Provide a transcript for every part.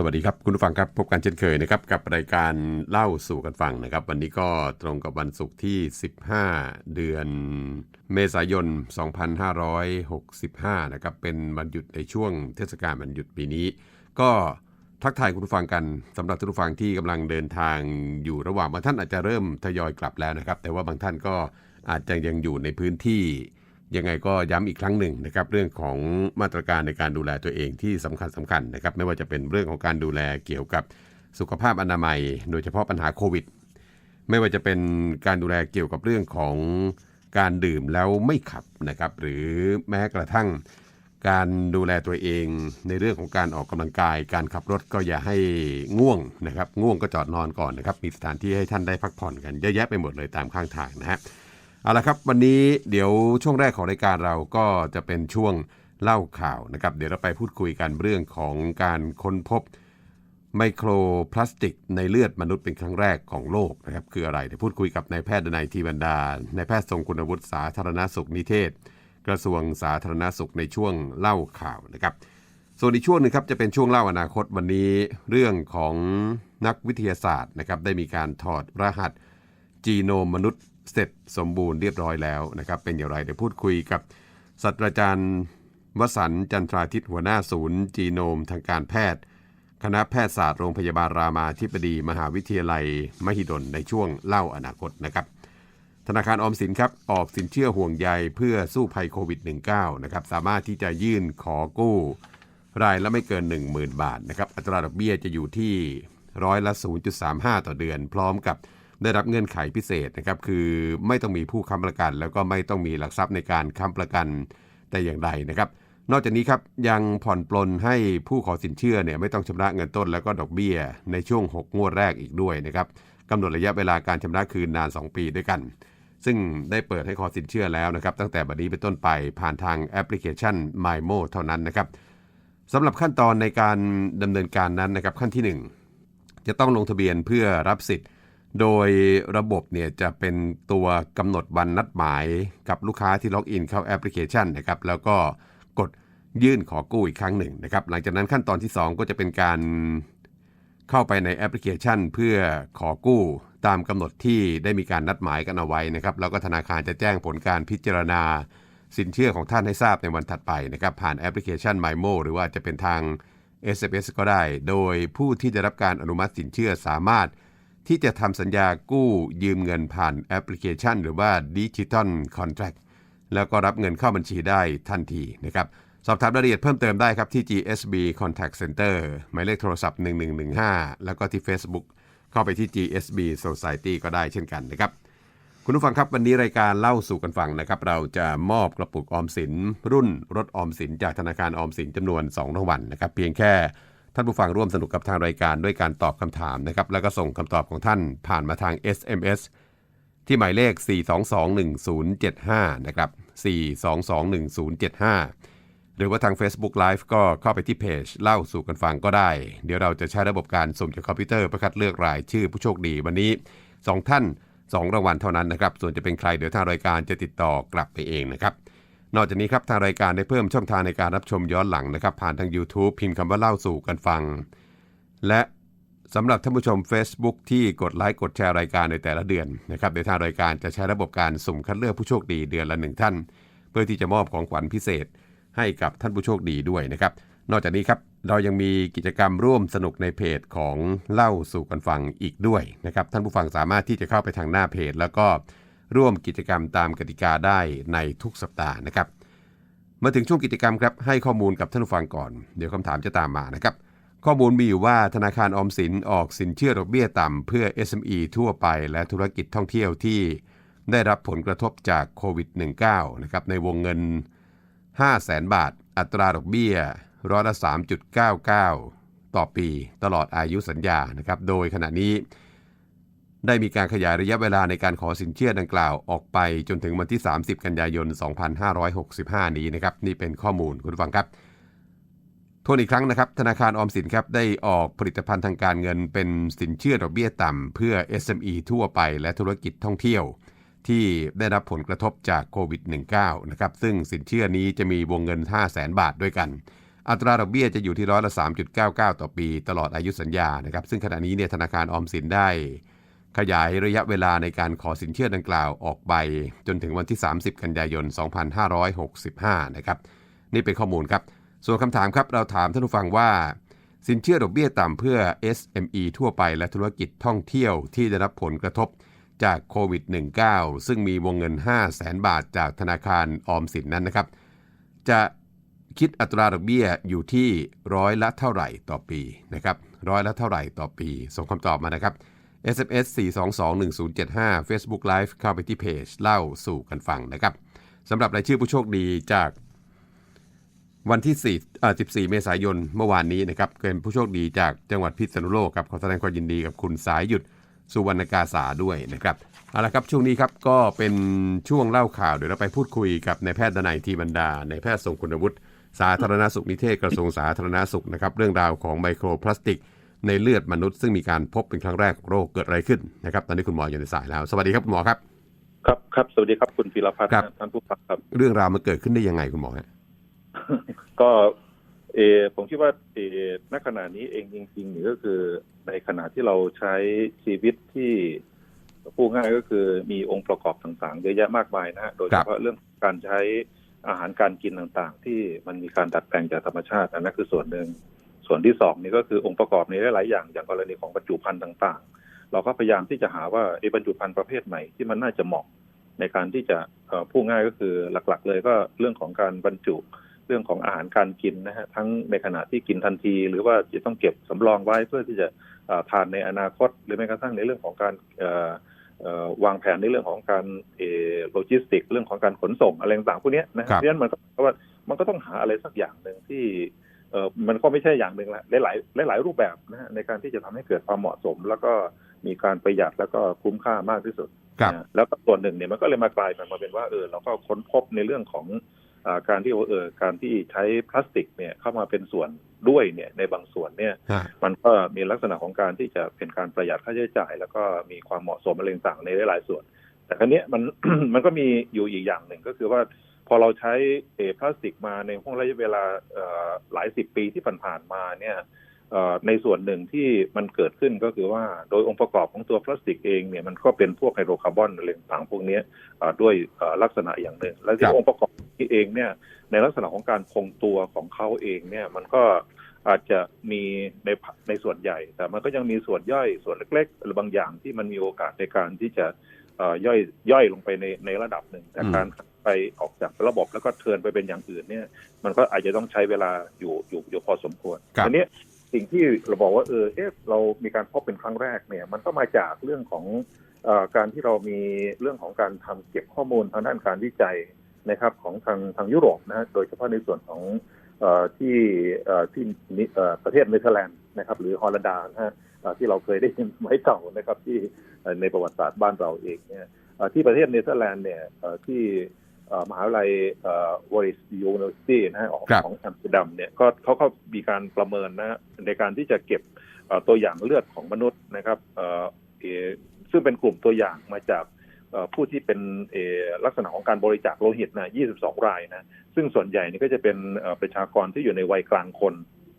สวัสดีครับ คุณผู้ฟังครับพบกันเช่นเคยนะครับกับรายการเล่าสู่กันฟังนะครับ วันนี้ก็ตรงกับวันศุกร์ที่ 15 เดือนเมษายน 2565 นะครับเป็นวันหยุดในช่วงเทศกาลวันหยุดปีนี้ ก็ทักทายคุณผู้ฟังกันสำหรับทุกผู้ฟังที่กำลังเดินทางอยู่ระหว่างบางท่านอาจจะเริ่มทยอยกลับแล้วนะครับ แต่ว่าบางท่านก็อาจจะยังอยู่ในพื้นที่ ยังไงก็ย้ำอีกครั้งหนึ่งนะครับเรื่องของมาตรการในการดูแลตัวเองที่สำคัญสำคัญนะครับไม่ว่าจะเป็นเรื่องของการดูแลเกี่ยวกับสุขภาพอนามัย โดยเฉพาะปัญหาโควิด ไม่ว่าจะเป็นการดูแลเกี่ยวกับเรื่องของการดื่มแล้วไม่ขับนะครับหรือแม้กระทั่งการดูแลตัวเองในเรื่องของการออกกำลังกาย การขับรถก็อย่าให้ง่วงนะครับง่วงก็จอดนอนก่อนนะครับมีสถานที่ให้ท่านได้พักผ่อนกันเยอะแยะไปหมดเลยตามข้างทางนะฮะ เอาละครับวันนี้เดี๋ยวช่วงแรกของรายการเราก็จะเป็นช่วงเล่าข่าวนะครับ เดี๋ยวเราไปพูดคุยกันเรื่องของการค้นพบไมโครพลาสติกในเลือดมนุษย์เป็นครั้งแรกของโลกนะครับคืออะไรเดี๋ยวพูดคุยกับนายแพทย์ดนัยทีบรรดานายแพทย์ทรงคุณวุฒิสาธารณสุขนิเทศ กระทรวงสาธารณสุขในช่วงเล่าข่าวนะครับ ส่วนอีกช่วงหนึงครับจะเป็นช่วงเล่าอนาคตวันนี้เรื่องของนักวิทยาศาสตร์นะครับได้มีการถอดรหัสจีโนมมนุษย์ เสร็จสมบูรณ์เรียบร้อยแล้วนะครับเป็นอย่างไรเดี๋ยวพูดคุยกับศาสตราจารย์วสันต์จันทราทิตหัวหน้าศูนย์ จีโนมทางการแพทย์ คณะแพทยศาสตร์โรงพยาบาลรามาธิบดี มหาวิทยาลัย มหิดลในช่วงเล่าอนาคตนะครับธนาคารออมสินครับออกสินเชื่อห่วงใยเพื่อสู้ภัยโควิด -19 นะครับสามารถที่จะยื่นขอกู้ รายละไม่เกิน 10,000 บาทนะครับอัตราดอกเบี้ยจะอยู่ที่ร้อยละ 0.35 ต่อเดือน พร้อมกับ ได้รับเงื่อนไขพิเศษนะครับคือไม่ต้องมีผู้ค้ำประกัน แล้วก็ไม่ต้องมีหลักทรัพย์ในการค้ำประกันแต่อย่างใดนะครับนอกจากนี้ครับยังผ่อนปลนให้ผู้ขอสินเชื่อเนี่ยไม่ต้องชำระเงินต้นแล้วก็ดอกเบี้ย ในช่วง 6 งวดแรกอีกด้วยนะครับกำหนดระยะเวลาการชำระคืนนาน 2 ปีด้วยกัน ซึ่งได้เปิดให้ขอสินเชื่อแล้วนะครับตั้งแต่บัดนี้เป็นต้นไปผ่านทางแอปพลิเคชัน MyMo เท่านั้นนะครับสำหรับขั้นตอนในการดำเนินการนั้นนะครับขั้นที่ 1 จะต้องลงทะเบียนเพื่อรับสิทธิ์ โดยระบบเนี่ยจะเป็นตัวกำหนดวันนัดหมายกับลูกค้าที่ล็อกอินเข้าแอปพลิเคชันนะครับแล้วก็กดยื่นขอกู้อีกครั้งหนึ่งนะครับหลังจากนั้นขั้นตอนที่ 2 ก็จะเป็นการเข้าไปในแอปพลิเคชัน เพื่อขอกู้ตามกำหนดที่ได้มีการนัดหมายกันเอาไว้นะครับแล้วก็ธนาคารจะแจ้งผลการพิจารณา สินเชื่อของท่านให้ทราบในวันถัดไปนะครับผ่านแอปพลิเคชัน MyMo หรือว่าจะเป็นทาง SMS ก็ได้ โดยผู้ที่จะรับการอนุมัติสินเชื่อสามารถ ที่จะทำสัญญากู้ยืมเงินผ่านแอปพลิเคชัน หรือว่า Digital Contract แล้วก็รับเงินเข้าบัญชีได้ทันทีนะครับสอบถามรายละเอียดเพิ่มเติมได้ครับที่ GSB Contact Center หมายเลขโทรศัพท์ 1115 แล้วก็ที่ Facebook เข้าไปที่ GSB Society ก็ได้เช่นกันนะครับ คุณผู้ฟังครับวันนี้รายการเล่าสู่กันฟังนะครับ เราจะมอบกระปุกออมสิน รุ่นรถออมสินจากธนาคารออมสินจำนวน 2 รางวัลนะครับ เพียงแค่ ท่านผู้ฟังร่วมสนุกกับทางรายการด้วยการตอบคำถามนะครับ แล้วก็ส่งคำตอบของท่านผ่านมาทาง SMS ที่หมายเลข 4221075 นะครับ 4221075 หรือว่าทาง Facebook Live ก็เข้าไปที่เพจเล่าสู่กันฟังก็ได้ เดี๋ยวเราจะใช้ระบบการสุ่มจากคอมพิวเตอร์เพื่อคัดเลือกรายชื่อผู้โชคดีวันนี้ 2 ท่าน 2 รางวัลเท่านั้นนะครับ ส่วนจะเป็นใครเดี๋ยวทางรายการจะติดต่อกลับไปเองนะครับ นอกจากนี้ครับทางรายการได้เพิ่มช่องทางในการรับชมย้อนหลังนะครับ ผ่านทาง YouTube พิมพ์คำว่าเล่าสู่กันฟัง และสำหรับท่านผู้ชม Facebook ที่กดไลค์กดแชร์รายการในแต่ละเดือนนะครับในทางรายการจะใช้ระบบการสุ่มคัดเลือกผู้โชคดีเดือนละหนึ่งท่าน เพื่อที่จะมอบของขวัญพิเศษให้กับท่านผู้โชคดีด้วยนะครับ นอกจากนี้ครับเรายังมีกิจกรรมร่วมสนุกในเพจของเล่าสู่กันฟังอีกด้วยนะครับท่านผู้ฟังสามารถที่จะเข้าไปทางหน้าเพจ แล้วก็ ร่วมกิจกรรมตามกติกาได้ในทุกสัปดาห์นะครับ มาถึงช่วงกิจกรรมครับให้ข้อมูลกับท่านผู้ฟังก่อน เดี๋ยวคำถามจะตามมานะครับ ข้อมูลมีอยู่ว่าธนาคารออมสินออกสินเชื่อดอกเบี้ยต่ำเพื่อ SME ทั่วไปและธุรกิจท่องเที่ยวที่ได้รับผลกระทบจากโควิด -19 นะครับในวงเงิน 5 0 0แสนบาท อัตราดอกเบี้ยร้อยละ3.99 ต่อปีตลอดอายุสัญญานะครับ โดยขณะนี้ ได้มีการขยายระยะเวลาในการขอสินเชื่อดังกล่าวออกไปจนถึงวันที่ 30 กันยายน 2565 นี้นะครับนี่เป็นข้อมูลคุณฟังครับทวนอีกครั้งนะครับ ธนาคารออมสินครับได้ออกผลิตภัณฑ์ทางการเงินเป็นสินเชื่อดอกเบี้ยต่ำเพื่อ SME ทั่วไปและธุรกิจท่องเที่ยว ที่ได้รับผลกระทบจากโควิด -19 นะครับซึ่งสินเชื่อนี้จะมีวงเงิน 5 0 0แสนบาทด้วยกัน อัตราดอกเบี้ยจะอยู่ที่ร้อยละ 3.99 ต่อปีตลอดอายุสัญญานะครับซึ่งขณะนี้เนี่ยธนาคารออมสินได้ ขยายระยะเวลาในการขอสินเชื่อดังกล่าวออกไป จนถึงวันที่ 30 กันยายน 2565 นะครับ นี่เป็นข้อมูลครับ ส่วนคำถามครับ เราถามท่านผู้ฟังว่า สินเชื่อดอกเบี้ยต่ำเพื่อ SME ทั่วไปและธุรกิจท่องเที่ยวที่ได้รับผลกระทบจากโควิด -19 ซึ่งมีวงเงิน 5 0 0แสนบาทจากธนาคารออมสินนั้นนะครับ จะคิดอัตราดอกเบี้ยอยู่ที่ร้อยละเท่าไหร่ต่อปีนะครับร้อยละเท่าไหร่ต่อปี ส่งคำตอบมานะครับ SMS 4221075 Facebook Live เข้าไปที่เพจเล่าสู่กันฟังนะครับสำหรับรายชื่อผู้โชคดีจากวันที่4เอ่อ14 เมษายนเมื่อวานนี้นะครับเป็นผู้โชคดีจากจังหวัดพิษณุโลกครับขอแสดงความยินดีกับคุณสายหยุดสุวรรณกาสาด้วยนะครับเอาละครับช่วงนี้ครับก็เป็นช่วงเล่าข่าวเดี๋ยวเราไปพูดคุยกับนายแพทย์ดนัยทีบรรดาในแพทย์ทรงคุณวุฒิสาธารณสุขนิเทศกระทรวงสาธารณสุขนะครับเรื่องราวของไมโครพลาสติก ในเลือดมนุษย์ซึ่งมีการพบเป็นครั้งแรกของโรคเกิดอะไรขึ้นนะครับ ตอนนี้คุณหมออยู่ในสายแล้ว สวัสดีครับคุณหมอครับ ครับครับสวัสดีครับคุณพีรพัฒน์ครับท่านผู้ฟังครับ เรื่องราวมันเกิดขึ้นได้ยังไงคุณหมอฮะก็เออผมคิดว่าเออณขณะนี้เองจริงๆนี่ก็คือในขณะที่เราใช้ชีวิตที่พูดง่ายก็คือมีองค์ประกอบต่างๆ เยอะแยะมากมายนะฮะโดยเฉพาะเรื่องการใช้อาหารการกินต่างๆ ที่มันมีการดัดแปลงจากธรรมชาติอันนั้นคือส่วนหนึ่ง ส่วนที่สองนี่ก็คือองค์ประกอบในหลายๆอย่างอย่างกรณีของบรรจุภัณฑ์ต่างๆ เราก็พยายามที่จะหาว่าไอ้บรรจุภัณฑ์ประเภทไหนที่มันน่าจะเหมาะในการที่จะเอ่อพูดง่ายก็คือหลักๆ เลยก็เรื่องของการบรรจุเรื่องของอาหารการกินนะฮะทั้งในขณะที่กินทันที หรือว่าจะต้องเก็บสำรองไว้เพื่อที่จะเอ่อทานในอนาคต หรือแม้กระทั่งในเรื่องของการเอ่อเอ่อวางแผนในเรื่องของการเอ่อโลจิสติก เรื่องของการขนส่งอะไรต่างๆพวกเนี้ยนะฮะครับเพราะฉะนั้นมันก็เพราะว่ามันก็ต้องหาอะไรสักอย่างหนึ่งที่ เออมันก็ไม่ใช่อย่างหนึ่งละหลายๆหลายๆรูปแบบนะฮะในการที่จะทำให้เกิดความเหมาะสม แล้วก็มีการประหยัดแล้วก็คุ้มค่ามากที่สุดครับนะแล้วก็ส่วนหนึ่งเนี่ยมันก็เลยมากลายมาเป็นว่าเออเราก็ค้นพบในเรื่องของอาการที่ว่าเออการที่ใช้พลาสติกเนี่ยเข้ามาเป็นส่วนด้วยเนี่ยในบางส่วนเนี่ยฮะมันก็มีลักษณะของการที่จะเป็นการประหยัดค่าใช้จ่าย แล้วก็มีความเหมาะสมอะไรต่างๆในหลายๆส่วน แต่ครั้นี้ยมันมันก็มีอยู่อีกอย่างหนึ่งก็คือว่า พอเราใช้เอพลาสติกมาในห่วงระยะเวลาหลายสิบปีที่ผ่านๆมาเนี่ยในส่วนหนึ่งที่มันเกิดขึ้นก็คือว่าโดยองค์ประกอบของตัวพลาสติกเองเนี่ยมันก็เป็นพวกไฮโดรคาร์บอนอะไรต่างๆพวกนี้ด้วยลักษณะอย่างหนึ่ง และที่องค์ประกอบนี้เองเนี่ยในลักษณะของการคงตัวของเขาเองเนี่ยมันก็อาจจะมีในในส่วนใหญ่ แต่มันก็ยังมีส่วนย่อยส่วนเล็กๆหรือบางอย่างที่มันมีโอกาสในการที่จะ ย่อยย่อยลงไปในในระดับหนึ่งแต่อืมการไปออกจากระบบแล้วก็เทิร์นไปเป็นอย่างอื่นเนี่ย มันก็อาจจะต้องใช้เวลาอยู่อยู่อยู่พอสมควรครับทีนี้สิ่งที่เราบอกว่าเออเอ๊ะเรามีการพบเป็นครั้งแรกเนี่ย มันก็มาจากเรื่องของเออการที่เรามีเรื่องของการทำเก็บข้อมูลทางด้านการวิจัยนะครับของทางทางยุโรปนะฮะโดยเฉพาะในส่วนของเอ่อที่เอ่อที่นิเอ่อประเทศเนเธอร์แลนด์ นะครับ หรือฮอลันดานะฮะเอ่อที่เราเคยได้ยินไว้เก่านะครับ ที่เอ่อในประวัติศาสตร์บ้านเราเองเนี่ยเอ่อที่ประเทศเนเธอร์แลนด์เนี่ยเอ่อที่เอ่อมหาวิทยาลัยวอริสยูนิเวอร์ซิตี้นะฮะของครับของอัมสเตอร์ดัมเนี่ยก็เขาก็มีการประเมินนะฮะในการที่จะเก็บเอ่อตัวอย่างเลือดของมนุษย์นะครับเอ่อเอ่อซึ่งเป็นกลุ่มตัวอย่างมาจากเอ่อผู้ที่เป็นเอ่อลักษณะของการบริจาคโลหิตนะ 22 รายนะ ซึ่งส่วนใหญ่นี่ก็จะเป็นเอ่อประชากรที่อยู่ในวัยกลางคน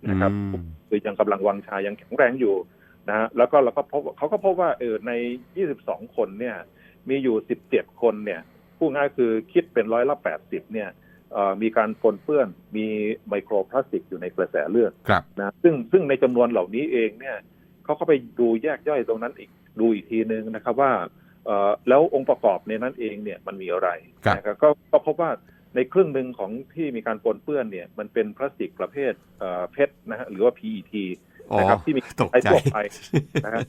นะครับอืมคือยังกำลังวังชายังแข็งแรงอยู่นะฮะแล้วก็เราก็พบเขาก็พบว่าเออใน 22 คนเนี่ย มีอยู่ 17 คนเนี่ยพูดง่ายคือคิดเป็นร้อยละ 80 เนี่ยเอ่อมีการปนเปื้อนมีไมโครพลาสติกอยู่ในกระแสเลือดครับนะซึ่งซึ่งในจำนวนเหล่านี้เองเนี่ยเขาก็ไปดูแยกย่อยตรงนั้นอีกดูอีกทีนึงนะครับว่าเอ่อแล้วองค์ประกอบในนั้นเองเนี่ยมันมีอะไรครับนะครับก็ก็พบว่า ในครึ่งหนึ่งของที่มีการปนเปื้อนเนี่ย มันเป็นพลาสติกประเภทเอ่อเพชรนะฮะหรือว่า PET อ๋อนะครับที่มีตกใช้ใจทั่วไปนะฮะ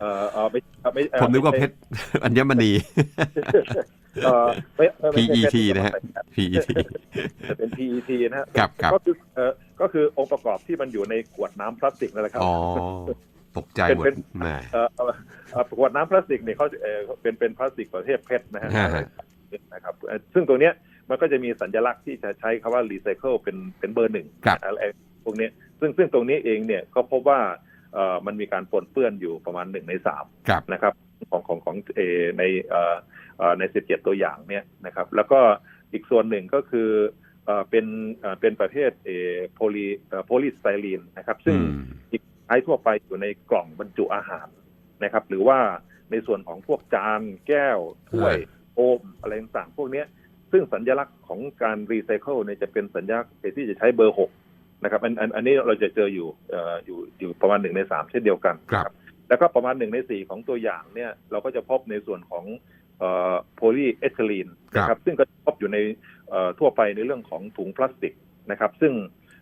เอ่อเอ่อไม่เอ่อไม่เอ่อผมนึกว่าเพไใช่ชรอัญมณีเอ่อไม่ไม่ไม่ใช่ PET เพชรนะฮะ PET แต่เป็น PET นะฮะครับครับก็คือเอ่อก็คือองค์ประกอบที่มันอยู่ในขวดน้ำพลาสติกนั่นแหละครับอ๋อตกใจหมดเป็นแหมเอ่อเอ่อเอ่อขวดน้ำพลาสติกเนี่ยเขาเอ่อเป็นเป็นพลาสติกประเภทเพชรนะฮะฮะฮะนะครับเอ่อซึ่งตัวเนี้ย มันก็จะมีสัญลักษณ์ที่จะใช้คำว่ารีไซเคิลเป็นเป็นเบอร์หนึ่งครับอะไรพวกเนี้ยซึ่งซึ่งตรงนี้เองเนี่ยก็พบว่าเอ่อมันมีการปนเปื้อนอยู่ประมาณหนึ่งในสามครับนะครับของของของเออในเอ่อเอ่อใน17ตัวอย่างเนี่ยนะครับ แล้วก็อีกส่วนหนึ่งก็คือเอ่อเป็นเอ่อเป็นประเภทเอ่อโพลีเอ่อโพลีสไตรีนนะครับ ซึ่งอืมใช้ทั่วไปอยู่ในกล่องบรรจุอาหารนะครับ หรือว่าในส่วนของพวกจานแก้วถ้วยโอมอะไรต่างๆพวกเนี้ย ซึ่งสัญลักษณ์ของการรีไซเคิลเนี่ยจะเป็นสัญลักษณ์ที่จะใช้เบอร์หกนะครับอันอันอันนี้เราจะเจออยู่เอ่ออยู่อยู่ประมาณหนึ่งในสามเช่นเดียวกันครับนะแล้วก็ประมาณหนึ่งในสี่ของตัวอย่างเนี่ยเราก็จะพบในส่วนของโพลีเอทิลีนนะครับซึ่งก็พบอยู่ในเอ่อทั่วไปในเรื่องของถุงพลาสติกนะครับ ซึ่ง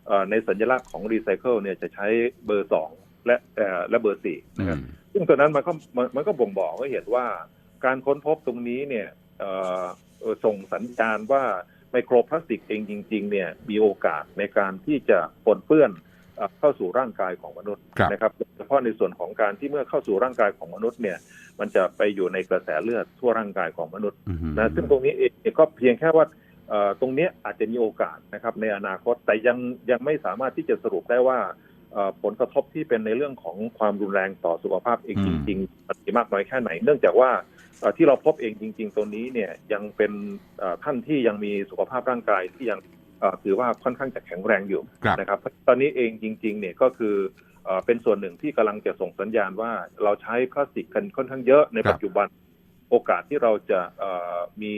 เอ่อในสัญลักษณ์ของรีไซเคิลเนี่ยจะใช้เบอร์สองและเอ่อและเบอร์สี่อืนะครับมซึ่งตัวนั้นมันก็มันมันก็บ่งบอกให้เห็นว่าการค้นพบตรงนี้เนี่ยเอ่อเอ่อ ส่งสัญญาณว่าไมโครพลาสติกเองจริง ๆ เนี่ยมีโอกาสในการที่จะปนเปื้อนเอ่อเข้าสู่ร่างกายของมนุษย์ครับนะครับโดยเฉพาะในส่วนของการที่เมื่อเข้าสู่ร่างกายของมนุษย์เนี่ย มันจะไปอยู่ในกระแสเลือดทั่วร่างกายของมนุษย์อืมนะซึ่งตรงนี้เองก็เพียงแค่ว่าเอ่อตรงเนี้ยอาจจะมีโอกาสนะครับในอนาคตแต่ยังยังไม่สามารถที่จะสรุปได้ว่าเอ่อผลกระทบที่เป็นในเรื่องของความรุนแรงต่อสุขภาพเองจริงๆมันมีมากน้อยแค่ไหน เนื่องจากว่าเอ่อ ที่เราพบเองจริง ๆตรงนี้เนี่ยยังเป็นเอ่อท่านที่ยังมีสุขภาพร่างกายที่ยังเอ่อถือว่าค่อนข้างจะแข็งแรงอยู่ครับนะครับ ตอนนี้เองจริง ๆ เนี่ยก็คือเอ่อเป็นส่วนหนึ่งที่กำลังจะส่งสัญญาณว่าเราใช้พลาสติกกันค่อนข้างเยอะในครับปัจจุบันโอกาสที่เราจะเอ่อมี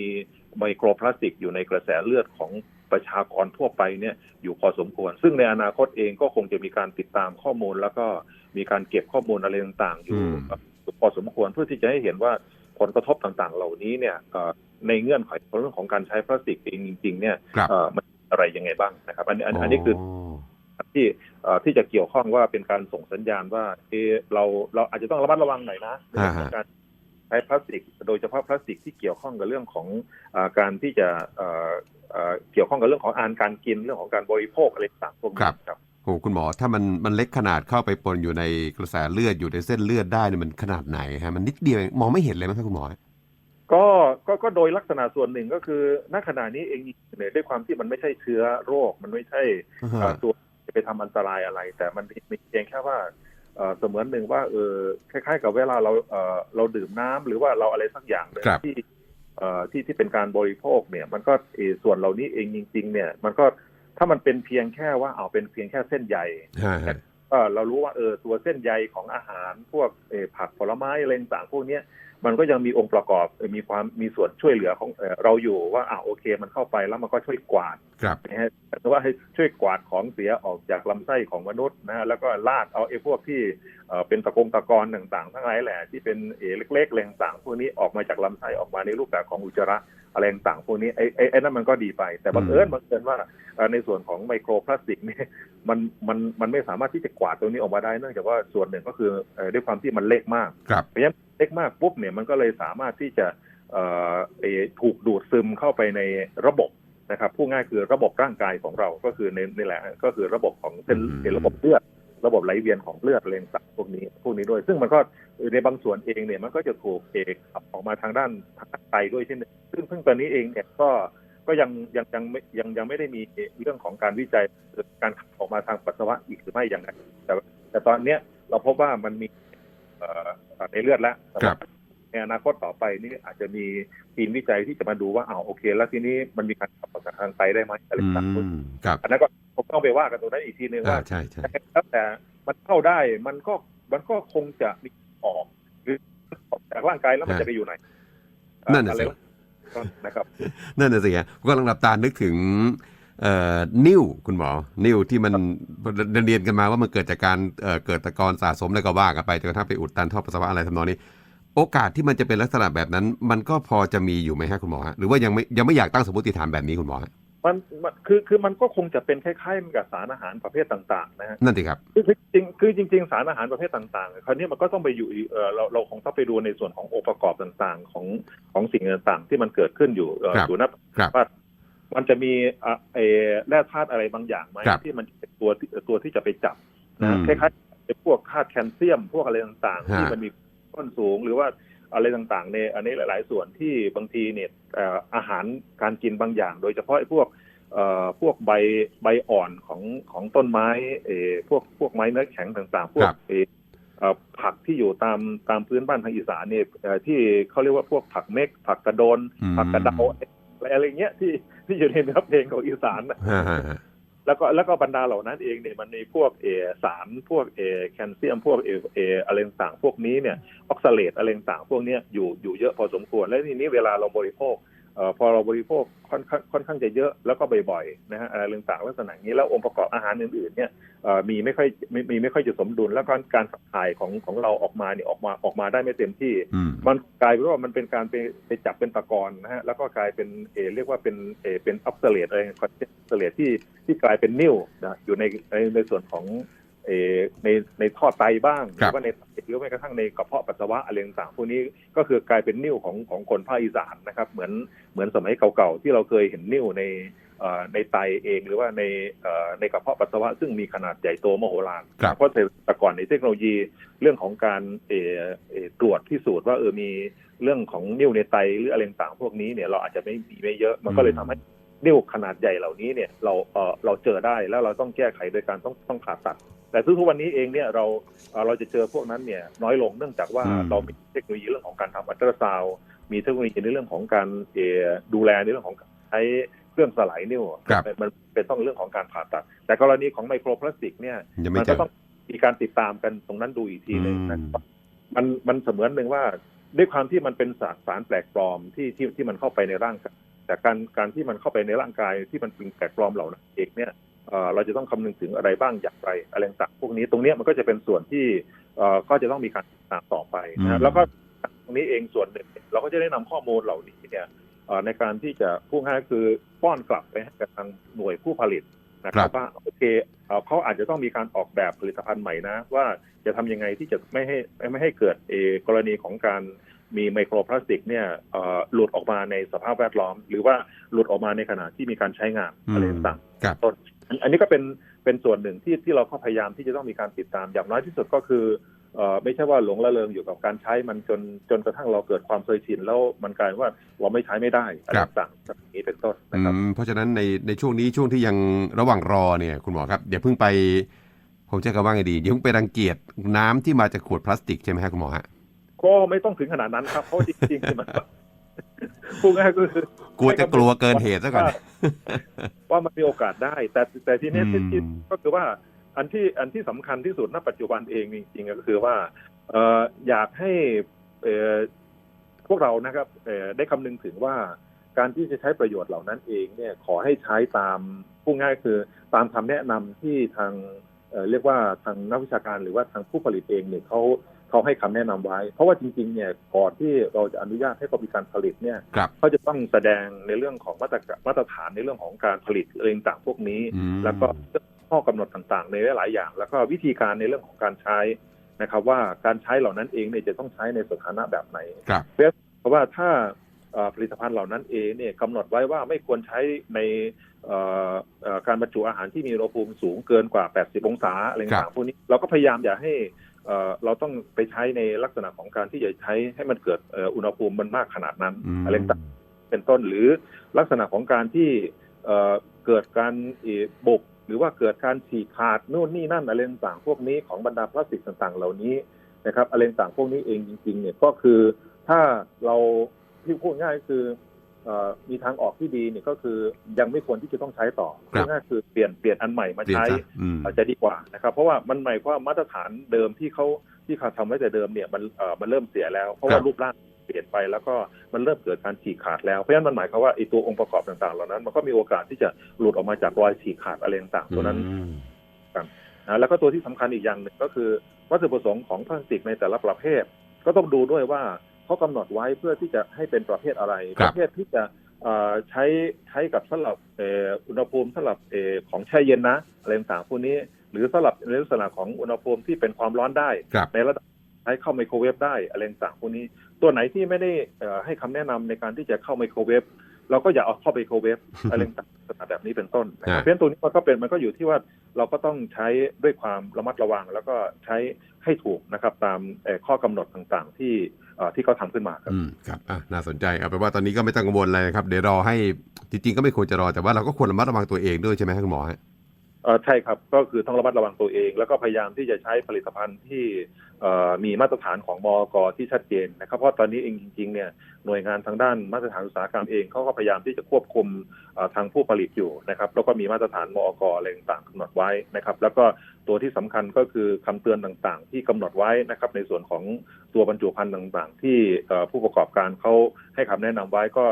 ไมโครพลาสติกอยู่ในกระแสเลือดของประชากรทั่วไปเนี่ยอยู่พอสมควร ซึ่งในอนาคตเองก็คงจะมีการติดตามข้อมูล แล้วก็มีการเก็บข้อมูลอะไรต่างๆ อยู่อืมเอ่อพอสมควรเพื่อที่จะให้เห็นว่า ผลกระทบต่างๆ เหล่านี้เนี่ยเอ่อในเงื่อนไขเรื่องของการใช้พลาสติกเองจริง ๆ เนี่ยครับเอ่อมันอะไรยังไงบ้างนะครับ อันนี้อันอันนี้คือที่เอ่อที่จะเกี่ยวข้องว่าเป็นการส่งสัญญาณว่าเอะเราเราอาจจะต้องระมัดระวังหน่อยนะในเรื่องของการใช้พลาสติก โดยเฉพาะพลาสติกที่เกี่ยวข้องกับเรื่องของอาการที่จะเอ่อเอ่อเกี่ยวข้องกับเรื่องของอาหารการกินเรื่องของการบริโภคอะไรต่างๆพวกนี้ครับครับ โอ้คุณหมอถ้ามันมันเล็กขนาดเข้าไปปนอยู่ในกระแสเลือดอยู่ในเส้นเลือดได้เนี่ยมันขนาดไหนฮะมันนิดเดียวเองมองไม่เห็นเลยไหมครับคุณหมอก็ก็ก็โดยลักษณะส่วนหนึ่งก็คือณขณะนี้เองเนี่ยด้วยความที่มันไม่ใช่เชื้อโรค มันไม่ใช่อ่าเอ่อฮะตัวจะไปทำอันตรายอะไร แต่มันมีเพียงแค่ว่าเอ่อเสมือนหนึ่งว่าเออคล้าย ๆ กับเวลาเราเอ่อเราดื่มน้ำหรือว่าเราอะไรสักอย่างหนึ่งครับที่เอ่อที่ที่เป็นการบริโภคเนี่ย มันก็เออส่วนเหล่านี้เองจริง ๆ เนี่ย มันก็ ถ้ามันเป็นเพียงแค่ว่าเอาเป็นเพียงแค่เส้นใยฮะฮะก็เรารู้ว่าเออตัวเส้นใยของอาหารพวกเออผักผลไม้อะไรต่างๆพวกเนี้ยมันก็ยังมีองค์ประกอบเอ่อมีความมีส่วนช่วยเหลือของเอ่อเราอยู่ว่าอ่าโอเค มันเข้าไปแล้วมันก็ช่วยกวาดครับนะฮะหรือว่าให้ช่วยกวาดของเสียออกจากลำไส้ของมนุษย์นะฮะแล้วก็ลากเอาไอ้พวกที่เอ่อเป็นตะกงตะกอนต่างๆ ทั้งหลายแหละที่เป็นเออเล็กๆแรงต่างๆพวกนี้ออกมาจากลำไส้ออกมาในรูปแบบของอุจจาระ อะไรต่างๆพวกนี้ไอ้ไอ้ไอ้นั่นมันก็ดีไป แต่บังเอิญบังเอิญว่าเอ่อในส่วนของไมโครพลาสติกเนี่ยมันมันมันไม่สามารถที่จะกวาดตรงนี้ออกมาได้เนื่องจากว่าส่วนหนึ่งก็คือเอ่อด้วยความที่มันเล็กมากครับเพราะฉะนั้นเล็กมากปุ๊บเนี่ยมันก็เลยสามารถที่จะเอ่อเอ่อถูกดูดซึมเข้าไปในระบบนะครับพูดง่ายคือระบบร่างกายของเราก็คือในนี่แหละก็คือระบบของเส้นอืมเป็นระบบเลือด ระบบไหลเวียนของเลือดเลงสักพวกนี้พวกนี้ด้วย ซึ่งมันก็ในบางส่วนเองเนี่ยมันก็จะถูกเอกขับออกมาทางด้านทางไตด้วยเช่นซึ่งซึ่งตอนนี้เองเนี่ยก็ก็ยังยังยังไม่ยังยังไม่ได้มีเรื่องของการวิจัยการขับออกมาทางปัสสาวะอีกหรือไม่อย่างไรแต่แต่ตอนเนี้ยเราพบว่ามันมีในเลือดแล้วครับ ในอนาคตต่อไปนี่อาจจะมีทีมวิจัยที่จะมาดูว่าอ้าวโอเค แล้วทีนี้มันมีการขับออกจากทางไตได้ไหมอะไรอืต่างๆมครับอันนั้นก็ผมต้องไปว่ากันตรงนั้นอีกทีนึงอ่าว่าใช่ใช่แล้วแต่มันเข้าได้มันก็มันก็คงจะมีออก หรือออกจากร่างกายแล้วมันจะไปอยู่ไหน นั่นน่ะสิอะไรนะครับนั่นน่ะสิฮะผมกำลังหลับตานึกถึงเอ่อนิ่วคุณหมอ นิ่วที่มันเรียนกันมาว่ามันเกิดจากการเอ่อเกิดตะกอนสะสมแล้วก็ว่ากันไปจนกระทั่งไปอุดตันท่อปัสสาวะอะไรทำนองนี้ โอกาสที่มันจะเป็นลักษณะแบบนั้น มันก็พอจะมีอยู่ไหมฮะคุณหมอฮะหรือว่ายังไม่ยังไม่อยากตั้งสมมติฐานแบบนี้คุณหมอฮะมันมันคือคือมันก็คงจะเป็นคล้ายๆกับสารอาหารประเภทต่างๆนะฮะนั่นสิครับคือคือจริงคือจริง ๆ สารอาหารประเภทต่างๆคราวนี้มันก็ต้องไปอยู่เออเราเราคงต้องไปดูในส่วนขององค์ประกอบต่างๆ ของของสิ่งต่างๆ ที่มันเกิดขึ้นอยู่เอ่อครับอยู่นะครับว่ามันจะมีอะเออแร่ธาตุอะไรบางอย่างไหมครับที่มันเป็นตัวที่ตัวที่จะไปจับนะอืมคล้ายๆไอ้พวกธาตุแคลเซียมพวกอะไรต่างๆฮะที่มันมี ก้นสูง หรือว่าอะไรต่างๆในอันนี้หลาย ๆ ส่วนที่บางทีเนี่ยเอ่ออาหารการกินบางอย่าง โดยเฉพาะไอ้พวกเอ่อพวกใบใบอ่อนของของต้นไม้เออพวกพวกไม้เนื้อแข็งต่างๆ พวคกรับเออเอ่อผักที่อยู่ตามตามพื้นบ้านทางอีสานเนี่ยเอ่อที่เขาเรียกว่าพวกผักเม็ก ผักกระโดนอืมผักกระเดาอะไรอะไรเงี้ยที่ที่อยู่ในเนื้อเพลงของอีสานนะฮะฮะฮะ แล้วก็แล้วก็บรรดาเหล่านั้นเองเนี่ยมันมีพวกเอสารพวกเอแคลเซียมพวกเอเออะไรต่างพวกนี้เนี่ยออกซาเลตอะไรต่างพวกนี้อยู่อยู่เยอะพอสมควร และทีนี้เวลาเราบริโภค พอเราบริโภคค่อนข้างค่อนข้างจะเยอะแล้วก็บ่อยๆนะฮะอะไรต่างๆลักษณะนี้แล้วองค์ประกอบอาหารอื่นๆเนี่ยเอ่อมีไม่ค่อยมีมีไม่ค่อยจะสมดุล แล้วก็การขับถ่ายของของเราออกมาเนี่ยออกมาออกมาได้ไม่เต็มที่อืมมันกลายเป็นว่ามันเป็นการไปไปจับเป็นตะกอนนะฮะแล้วก็กลายเป็นเออเรียกว่าเป็นเออเป็นอัพเซเลตอะไรคอนเทนเซเลตที่ที่กลายเป็นนิ่วนะอยู่ในในในส่วนของเออ ในในท่อไตบ้างหครัรืบอว่าในหรือแม้กระทั่งในกระเพาะปัสสาวะอะไรต่างๆพวกนี้ก็คือกลายเป็นนิ่วของของคนภาคอีสานนะครับ เหมือนเหมือนสมัยเก่าๆที่เราเคยเห็นนิ่วในเอ่อในไตเองหรือว่าในเอ่อในกระเพาะปัสสาวะซึ่งมีขนาดใหญ่โตมโหฬารครับเพราะแต่ก่อนในเทคโนโลยีเรื่องของการเออเอ่อตรวจพิสูจน์ว่าเออมีเรื่องของนิ่วในไตหรืออะไรต่างๆพวกนี้เนี่ยเราอาจจะไม่มีไม่เยอะมันก็เลยทำให้นิ่วขนาดใหญ่เหล่านี้เนี่ยเราเออเราเจอได้แล้วเราต้องแก้ไขโดยการต้องต้องผ่าตัด แต่ทุกๆวันนี้เองเนี่ยเราเอ่อเราจะเจอพวกนั้นเนี่ยน้อยลงเนื่องจากว่าอืมเรามีเทคโนโลยีเรื่องของการทำอัลตราซาวด์มีเทคโนโลยีในเรื่องของการเอ่อดูแลในเรื่องของการใช้เครื่องสลายนิ่วครับมันมันเป็นต้องเรื่องของการผ่าตัด แต่กรณีของไมโครพลาสติกเนี่ยยังไม่มันเจก็อต้องมีการติดตามกันตรงนั้นดูอีกทีหนึ่งอืมนะครับมันมันเสมือนหนึ่งว่าด้วยความที่มันเป็นสารสารแปลกปลอมที่ที่ที่มันเข้าไปในร่างกายแต่การการที่มันเข้าไปในร่างกายที่มันเป็นแปลกปลอมเหล่านั้นเองเนี่ย เอ่อเราจะต้องคำนึงถึงอะไรบ้างอย่างไรอะไรต่างๆพวกนี้ตรงเนี้ยมันก็จะเป็นส่วนที่เอ่อก็จะต้องมีการติดตามต่อไปนะอืฮะมแล้วก็ตรงนี้เองส่วนหนึ่งเนี่ยเราก็จะได้นำข้อมูลเหล่านี้เนี่ยเอ่อในการที่จะพูดง่ายๆคือป้อนกลับไปให้กับทางหน่วยผู้ผลิตนะครับว่าโอเคเอ่อเขาอาจจะต้องมีการออกแบบผลิตภัณฑ์ใหม่นะ ว่าจะทำยังไงที่จะไม่ให้ไม่ให้เกิดเออกรณีของการมีไมโครพลาสติกเนี่ยเอ่อหลุดออกมาในสภาพแวดล้อม หรือว่าหลุดออกมาในขณะที่มีการใช้งานอืมอะไรต่างครับๆต้น อันอันนี้ก็เป็นเป็นส่วนหนึ่งที่ที่เราก็พยายามที่จะต้องมีการติดตามอย่างน้อยที่สุดก็คือเอ่อไม่ใช่ว่าหลงละเลงอยู่กับการใช้มันจนจนกระทั่งเราเกิดความเคยชินแล้วมันกลายว่าเราไม่ใช้ไม่ได้อะไรครับต่างๆแบบนี้เป็นต้นอืนะครับมเพราะฉะนั้นในในช่วงนี้ช่วงที่ยังระหว่างรอเนี่ยคุณหมอครับอย่าเพิ่งไป ผมจะคำว่าไงดีอย่าเพิ่งไปรังเกียจน้ำที่มาจากขวดพลาสติกใช่ไหมฮะคุณหมอฮะก็ไม่ต้องถึงขนาดนั้นครับเพราะจริงๆที่มัน พูดง่ายๆก็คือกลัวจะกลัวเกินเหตุซะก่อนว่าว่ามันมีโอกาสได้ แต่แต่ทีนี้อืมที่ที่ก็คือว่า อันที่อันที่สำคัญที่สุดณปัจจุบันเองจริงๆก็คือว่าเอ่ออยากให้เอ่อพวกเรานะครับเอ่อได้คำนึงถึงว่าการที่จะใช้ประโยชน์เหล่านั้นเองเนี่ยขอให้ใช้ตามพูดง่ายๆคือตามคำแนะนำที่ทางเอ่อเรียกว่าทางนักวิชาการหรือว่าทางผู้ผลิตเองเนี่ยเขา เขาให้คำแนะนำไว้ เพราะว่าจริงๆเนี่ยก่อนที่เราจะอนุญาตให้เขามีการผลิตเนี่ยครับเขาจะต้องแสดงในเรื่องของมาตรการมาตรฐานในเรื่องของการผลิตอะไรต่างๆพวกนี้อืมแล้วก็ข้อกำหนดต่างๆ ในหลายๆอย่าง แล้วก็วิธีการในเรื่องของการใช้นะครับ ว่าการใช้เหล่านั้นเองเนี่ยจะต้องใช้ในสถานะแบบไหนครับเพราะว่าถ้าเอ่อผลิตภัณฑ์เหล่านั้นเองเนี่ยกำหนดไว้ว่าไม่ควรใช้ในเอ่อเอ่อการบรรจุอาหารที่มีอุณหภูมิสูงเกินกว่า 80 องศาอะไรครัต่างบๆพวกนี้ เราก็พยายามอย่าให้ เอ่อเราต้องไปใช้ในลักษณะของการที่จะใช้ให้มันเกิดเอ่ออุณหภูมิมันมากขนาดนั้นอืมอะไรต่างเป็นต้นหรือลักษณะของการที่เอ่อเกิดการเอ่อบุกหรือว่าเกิดการฉีกขาดนู่นนี่นั่นอะไรต่างๆพวกนี้ของบรรดาพลาสติกต่างๆ เหล่านี้นะครับอะไรต่างๆพวกนี้เองจริงๆเนี่ยก็คือถ้าเราที่พูดง่ายๆคือเอ่อ มีทางออกที่ดีเนี่ยก็คือยังไม่ควรที่จะต้องใช้ต่อครับพูดง่ายๆคือเปลี่ยนเปลี่ยนอันใหม่มาเปลี่ยนใช้ซะอืมอาจจะดีกว่านะครับ เพราะว่ามันหมายความว่ามาตรฐานเดิมที่เขาที่เขาทำไว้แต่เดิมเนี่ยมันเอ่อมันเริ่มเสียแล้ว เพราะครัว่าบรูปร่างเปลี่ยนไปแล้วก็มันเริ่มเกิดการฉีกขาดแล้ว เพราะฉะนั้นมันหมายความว่าไอ้ตัวองค์ประกอบต่างๆเหล่านั้น มันก็มีโอกาสที่จะหลุดออกมาจากรอยฉีกขาดอะไรต่างๆตัวนั้นอืมนะแล้วก็ตัวที่สำคัญอีกอย่างหนึ่งก็คือวัตถุประสงค์ของพลาสติกในแต่ละประเภท ก็ต้องดูด้วยว่า เขากำหนดไว้เพื่อที่จะให้เป็นประเภทอะไรครัปบระเภทที่จะเอ่อใช้ใช้กับสำหรับเอ่ออุณหภูมิสำหรับเอ่อของแช่เย็นนะอะไรต่างๆพวกนี้ หรือสำหรับในลักษณะของอุณหภูมิที่เป็นความร้อนได้ครับในระดับใช้เข้าไมโครเวฟได้อะไรต่างๆพวกนี้ ตัวไหนที่ไม่ได้เอ่อให้คำแนะนำในการที่จะเข้าไมโครเวฟ เราก็อย่าเอาเข้าไมโครเวฟอะไรต่างๆแบบนี้เป็นต้นนะครับฮะเพราะฉะนั้นตัวนี้มันก็เป็นมันก็อยู่ที่ว่าเราก็ต้องใช้ด้วยความระมัดระวัง แล้วก็ใช้ให้ถูกนะครับตามเอ่อข้อกำหนดต่างๆ ที่เอ่อที่เขาทำขึ้นมาครับอืมครับอะน่าสนใจเอาเป็นว่าตอนนี้ก็ไม่ต้องกังวลอะไรนะครับ เดี๋ยวรอให้จริงๆก็ไม่ควรจะรอแต่ว่าเราก็ควรระมัดระวังตัวเองด้วยใช่ไหมครับคุณหมอฮะเอเออ ใช่ครับ ก็คือต้องระมัดระวังตัวเอง แล้วก็พยายามที่จะใช้ผลิตภัณฑ์ที่อ่อมีมาตรฐานของมอกที่ชัดเจนนะครับ เพราะตอนนี้เองจริงๆเนี่ยหน่วยงานทางด้านมาตรฐานอุตสาหกรรมเองเขาก็พยายามที่จะควบคุมอ่อทางผู้ผลิตอยู่นะครับแล้วก็มีมาตรฐานมอกอะไรต่างๆกำหนดไว้นะครับ แล้วก็ตัวที่สำคัญก็คือคำเตือนต่างๆ ที่กำหนดไว้นะครับในส่วนของตัวบรรจุภัณฑ์ต่างๆ ที่อ่อผู้ประกอบการเขาให้คำแนะนำไว้ก็